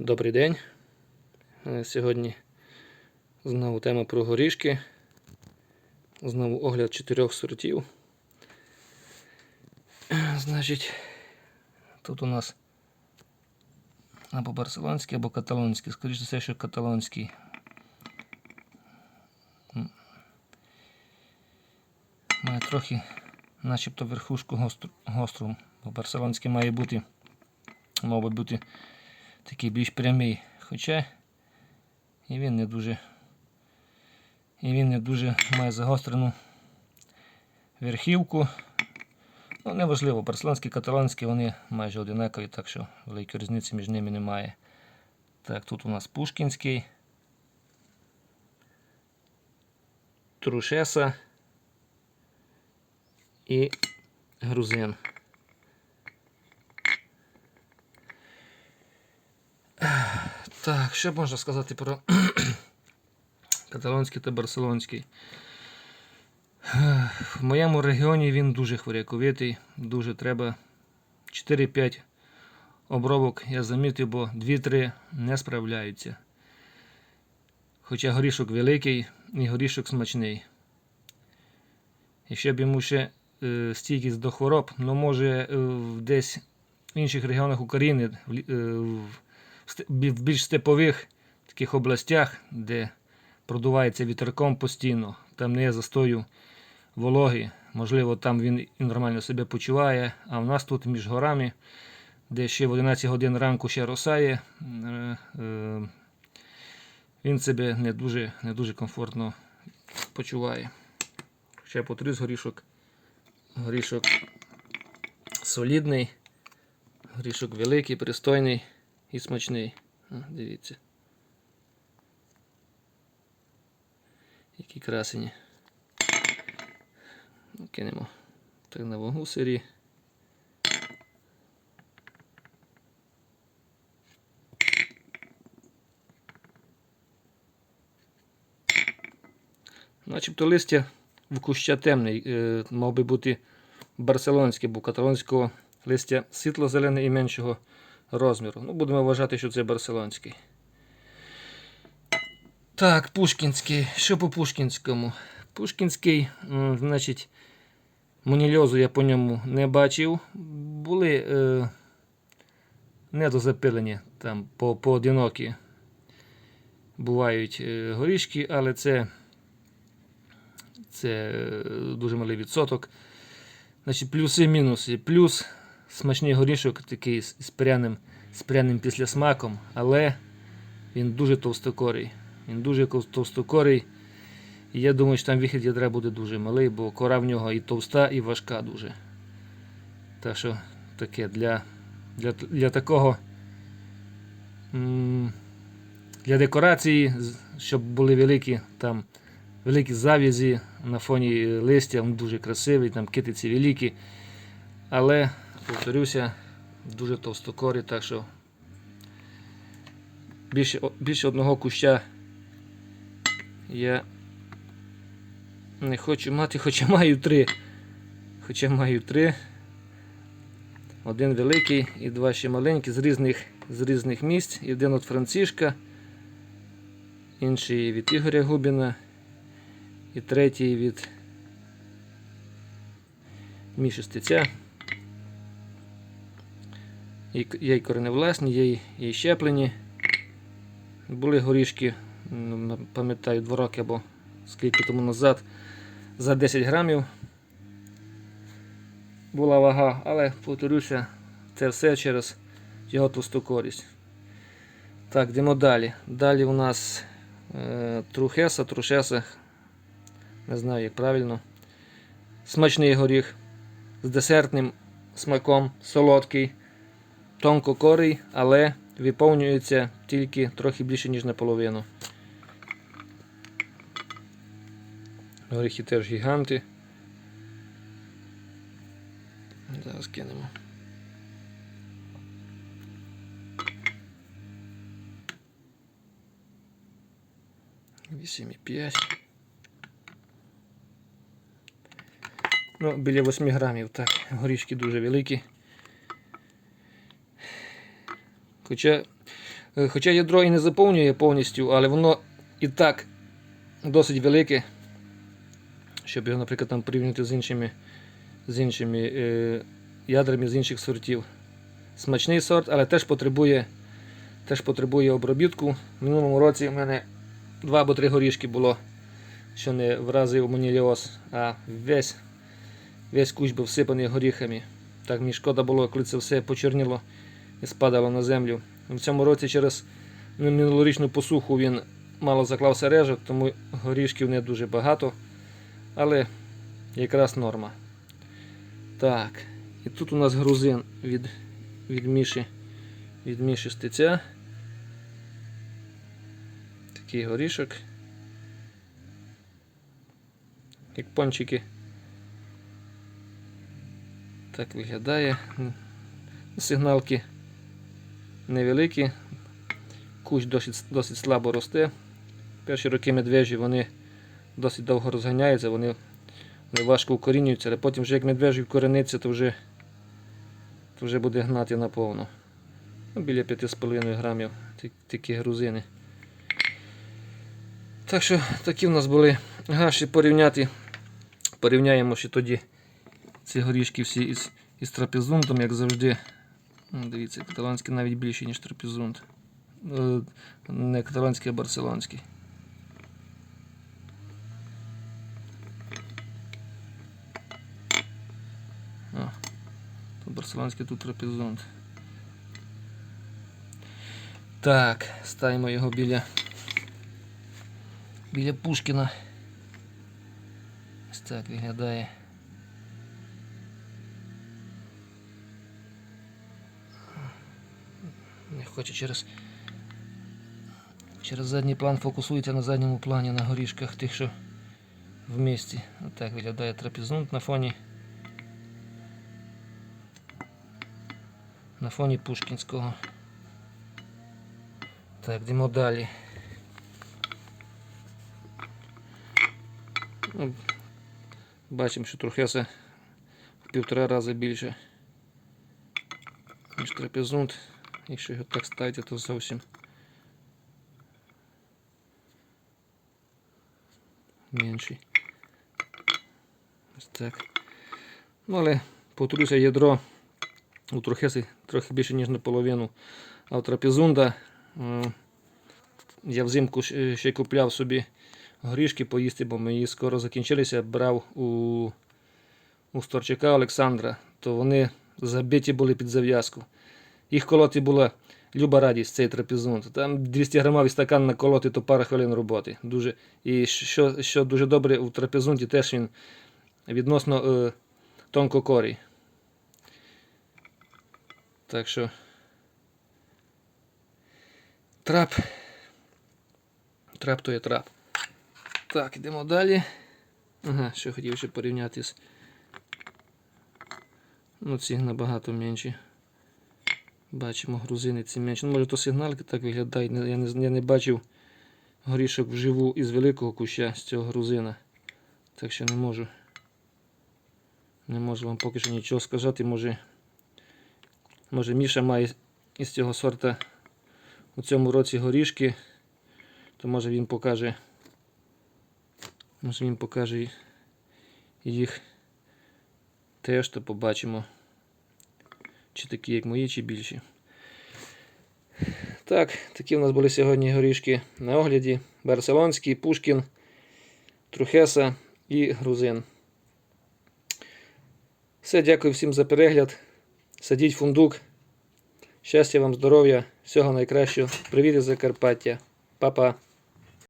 Добрий день. Е, Сьогодні знову тема про горішки. Знову огляд чотирьох сортів. Значить, тут у нас або барселонський, або каталонський. Скоріше все, що каталонський. Має трохи начебто верхушку гостру, гостру, бо барселонський має бути, мабуть, бути такий більш прямий. Хоча і він не дуже і він не дуже має загострену верхівку. Ну, неважливо, барселонський, каталонський, вони майже одинакові, так що великої різниці між ними немає. Так, тут у нас Пушкінський. Трушеса і грузин. Так, що можна сказати про каталонський та барселонський? В моєму регіоні він дуже хворяковитий, дуже треба 4-5 обробок, я замітив, бо 2-3 не справляються. Хоча горішок великий і горішок смачний. Якщо б йому ще е, стійкість до хвороб, ну може е, десь в інших регіонах України, е, в в більш степових таких областях, де продувається вітерком постійно, там не є застою вологи, можливо, там він нормально себе почуває, а в нас тут між горами, де ще в 11 годин ранку ще росає, е, е, він себе не дуже, не дуже комфортно почуває. Ще потрюсь горішок. Горішок солідний, горішок великий, пристойний і смачний. Дивіться. Які красені. Ну, Кинемо так на вагу сирі. Начебто листя в куща темний, е, мав би бути барселонський, бо каталонського листя світло-зелене і меншого розміру. Ну, будемо вважати, що це барселонський. Так, Пушкінський. Що по Пушкінському? Пушкінський, значить, монільозу я по ньому не бачив. Були е, недозапилені там по, поодинокі. Бувають е, горішки, але це це е, дуже малий відсоток. Значить, Плюси-мінуси. Плюс смачний горішок такий з, пряним, з пряним післясмаком, але він дуже товстокорий. Він дуже товстокорий. І я думаю, що там вихід ядра буде дуже малий, бо кора в нього і товста, і важка дуже. Так що таке для, для, для такого. Для декорації, щоб були великі там великі завязі на фоні листя, він дуже красивий, там китиці великі. Але, повторюся, дуже товстокорі, так що більше, більше одного куща я не хочу мати, хоча маю три. Хоча маю три. Один великий і два ще маленькі з різних, з різних місць. І один від Францишка, інший від Ігоря Губіна. І третій від к- Є й кореневласні, є й щеплені. Були горішки, пам'ятаю, два роки або скільки тому назад за 10 грамів була вага, але повторюся, це все через його товстокорість. Так, йдемо далі. Далі у нас е, трухеса, трушеса, не знаю як правильно. Смачний горіх з десертним смаком, солодкий, тонкокорий, але виповнюється тільки трохи більше, ніж наполовину. Горіхи теж гіганти. Зараз кинемо. Вісім і п'ять. Ну, біля 8 грамів, так, горішки дуже великі. Хоча Е, Хоча ядро і не заповнює повністю, але воно і так досить велике, щоб його, наприклад, там порівняти з іншими, з іншими е, ядрами з інших сортів. Смачний сорт, але теж потребує, теж потребує обробітку. В минулому році в мене два або три горішки було, що не вразив моніліоз, а весь, весь кущ був всипаний горіхами. Так мені шкода було, коли це все почерніло і спадало на землю. В цьому році через минулорічну посуху він мало заклав сережок, тому горішків не дуже багато, але якраз норма. Так, і тут у нас грузин від, від Міші, від Міші Стеця. Такий горішок. Як пончики. Так виглядає. Сигналки невеликі. Кущ досить, досить слабо росте. Перші роки медвежі вони досить довго розганяються, вони, важко укорінюються, але потім вже як медвежі вкорениться, то вже, то вже буде гнати наповну. Ну, біля 5,5 грамів такі грузини. Так що такі в нас були гаші порівняти. Порівняємо ще тоді ці горішки всі із, із трапезунтом, як завжди. Дивіться, каталонський навіть більший, ніж трапезунт. Е, Не каталонський, а барселонський. О, тут барселонський, тут трапезунт. Так, ставимо його біля, біля Пушкіна. Ось так виглядає. Не хоче через, через задній план фокусується на задньому плані на горішках тих, що в місті. Отак виглядає трапезунт на фоні. На фоні Пушкінського. Так, йдемо далі. Ну, Бачимо, що трохеса в півтора рази більше, ніж трапезунт. Якщо його так ставити, то зовсім менший. Ось так. Ну, але повторюся, ядро у трохеси трохи більше, ніж наполовину. А у трапезунда е, я взимку ще купляв собі горішки поїсти, бо мої скоро закінчилися. Брав у, у Сторчака Олександра, то вони забиті були під зав'язку. Їх колоти була люба радість, цей трапезунт. Там 200 грамовий стакан наколоти, то пара хвилин роботи. Дуже, і що, що дуже добре у трапезунті, теж він відносно е, тонкокорий. Так що трап. Трап то є трап. Так, йдемо далі. Ага, що хотів ще порівняти з. Ну, ці набагато менші. Бачимо, грузини ці менші. Ну, може то сигналки так виглядають. Я не, я не бачив горішок вживу із великого куща з цього грузина. Так що не можу. Не можу вам поки що нічого сказати. Може, може Міша має із цього сорта у цьому році горішки, то може він покаже. Може він покаже їх теж, то побачимо. Чи такі, як мої, чи більші. Так, такі в нас були сьогодні горішки на огляді. Барселонський, Пушкін, Трухеса і Грузин. Все, дякую всім за перегляд. Садіть фундук. Щастя вам, здоров'я, всього найкращого. Привіт із Закарпаття. Па-па.